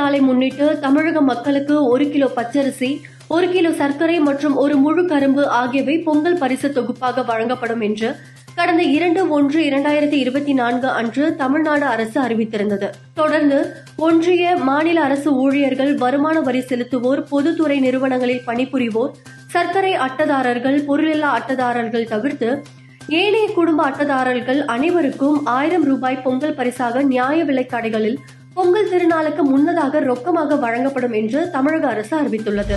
நாளை முன்னிட்டு தமிழக மக்களுக்கு ஒரு கிலோ பச்சரிசி ஒரு கிலோ சர்க்கரை மற்றும் ஒரு முழு கரும்பு ஆகியவை பொங்கல் பரிசு தொகுப்பாக வழங்கப்படும் என்று கடந்த இரண்டு ஒன்று இரண்டாயிரத்தி இருபத்தி நான்கு அன்று தமிழ்நாடு அரசு அறிவித்திருந்தது. தொடர்ந்து ஒன்றிய மாநில அரசு ஊழியர்கள் வருமான வரி செலுத்துவோர் பொதுத்துறை நிறுவனங்களில் பணிபுரிவோர் சர்க்கரை அட்டதாரர்கள் பொருளில்லா அட்டதாரர்கள் தவிர்த்து ஏனைய குடும்ப அட்டதாரர்கள் அனைவருக்கும் ஆயிரம் ரூபாய் பொங்கல் பரிசாக நியாய விலைக்கடைகளில் கடைகளில் பொங்கல் திருநாளுக்கு முன்னதாக ரொக்கமாக வழங்கப்படும் என்று தமிழக அரசு அறிவித்துள்ளது.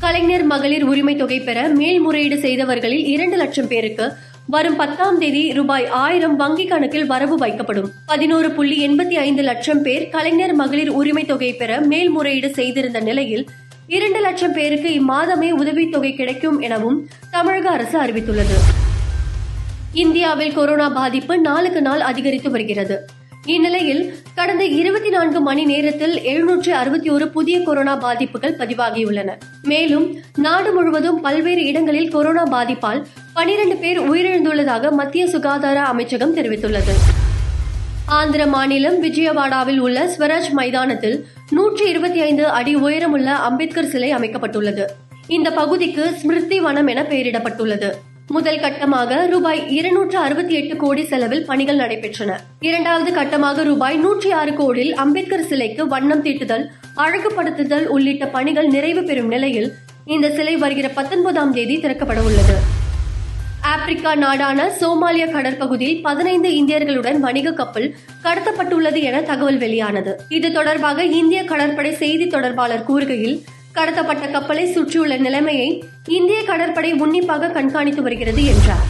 கலைஞர் மகளிர் உரிமை தொகை பெற மேல்முறையீடு செய்தவர்களில் இரண்டு லட்சம் பேருக்கு வரும் பத்தாம் தேதி ரூபாய் ஆயிரம் வங்கி கணக்கில் வரவு வைக்கப்படும். பதினோரு புள்ளி எண்பத்தி ஐந்து லட்சம் பேர் கலைஞர் மகளிர் உரிமை தொகை பெற மேல்முறையீடு செய்திருந்த நிலையில் இரண்டு லட்சம் பேருக்கு இம்மாதமே உதவித்தொகை கிடைக்கும் எனவும் தமிழக அரசு அறிவித்துள்ளது. இந்தியாவில் கொரோனா பாதிப்பு நாளுக்கு நாள் அதிகரித்து வருகிறது. இந்நிலையில் கடந்த இருபத்தி நான்கு மணி நேரத்தில் எழுநூற்று அறுபத்தி ஒரு புதிய கொரோனா பாதிப்புகள் பதிவாகியுள்ளன. மேலும் நாடு முழுவதும் பல்வேறு இடங்களில் கொரோனா பாதிப்பால் பனிரண்டு பேர் உயிரிழந்துள்ளதாக மத்திய சுகாதார அமைச்சகம் தெரிவித்துள்ளது. ஆந்திர மாநிலம் விஜயவாடாவில் உள்ள ஸ்வராஜ் மைதானத்தில் நூற்றி இருபத்தி ஐந்து அடி உயரமுள்ள அம்பேத்கர் சிலை அமைக்கப்பட்டுள்ளது. இந்த பகுதிக்கு ஸ்மிருதி வனம் என பெயரிடப்பட்டுள்ளது. முதல் கட்டமாக ரூபாய் இருநூற்று அறுபத்தி எட்டு கோடி செலவில் பணிகள் நடைபெற்றன. இரண்டாவது கட்டமாக ரூபாய் நூற்றி ஆறு கோடியில் அம்பேத்கர் சிலைக்கு வண்ணம் தீட்டுதல் அழகுபடுத்துதல் உள்ளிட்ட பணிகள் நிறைவு பெறும் நிலையில் இந்த சிலை வருகிற பத்தொன்பதாம் தேதி திறக்கப்பட உள்ளது. ஆப்பிரிக்கா நாடான சோமாலியா கடற்பகுதியில் பதினைந்து இந்தியர்களுடன் வணிக கப்பல் கடத்தப்பட்டுள்ளது என தகவல் வெளியானது. இது தொடர்பாக இந்திய கடற்படை செய்தி தொடர்பாளர் கூறுகையில் கடத்தப்பட்ட கப்பலை சுற்றியுள்ள நிலைமையை இந்திய கடற்படை உன்னிப்பாக கண்காணித்து வருகிறது என்றார்.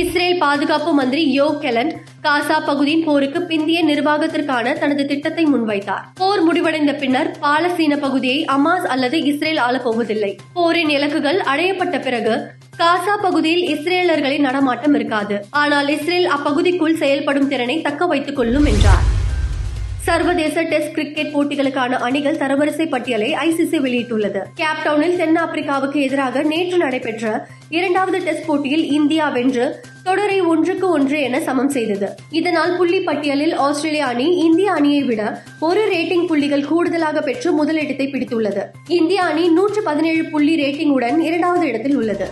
இஸ்ரேல் பாதுகாப்பு மந்திரி யோ கெலன் காசா பகுதியின் போருக்கு பிந்திய நிர்வாகத்திற்கான தனது திட்டத்தை முன்வைத்தார். போர் முடிவடைந்த பின்னர் பாலஸ்தீன பகுதியை அமாஸ் அல்லது இஸ்ரேல் ஆளப்போவதில்லை போரின் இலக்குகள் அடையப்பட்ட பிறகு காசா பகுதியில் இஸ்ரேலர்களின் நடமாட்டம் இருக்காது. ஆனால் இஸ்ரேல் அப்பகுதிக்குள் செயல்படும் திறனை தக்க வைத்துக் கொள்ளும் என்றார். சர்வதேச டெஸ்ட் கிரிக்கெட் போட்டிகளுக்கான அணிகள் தரவரிசை பட்டியலை ஐசிசி வெளியிட்டுள்ளது. கேப்டவுனில் தென்னாப்பிரிக்காவுக்கு எதிராக நேற்று நடைபெற்ற இரண்டாவது டெஸ்ட் போட்டியில் இந்தியா வென்று தொடரை ஒன்றுக்கு ஒன்று என சமம் செய்தது. இதனால் புள்ளி பட்டியலில் ஆஸ்திரேலிய அணி இந்திய அணியை விட ஒரு ரேட்டிங் புள்ளிகள் கூடுதலாக பெற்று முதலிடத்தை பிடித்துள்ளது. இந்திய அணி நூற்று பதினேழு புள்ளி ரேட்டிங்குடன் இரண்டாவது இடத்தில் உள்ளது.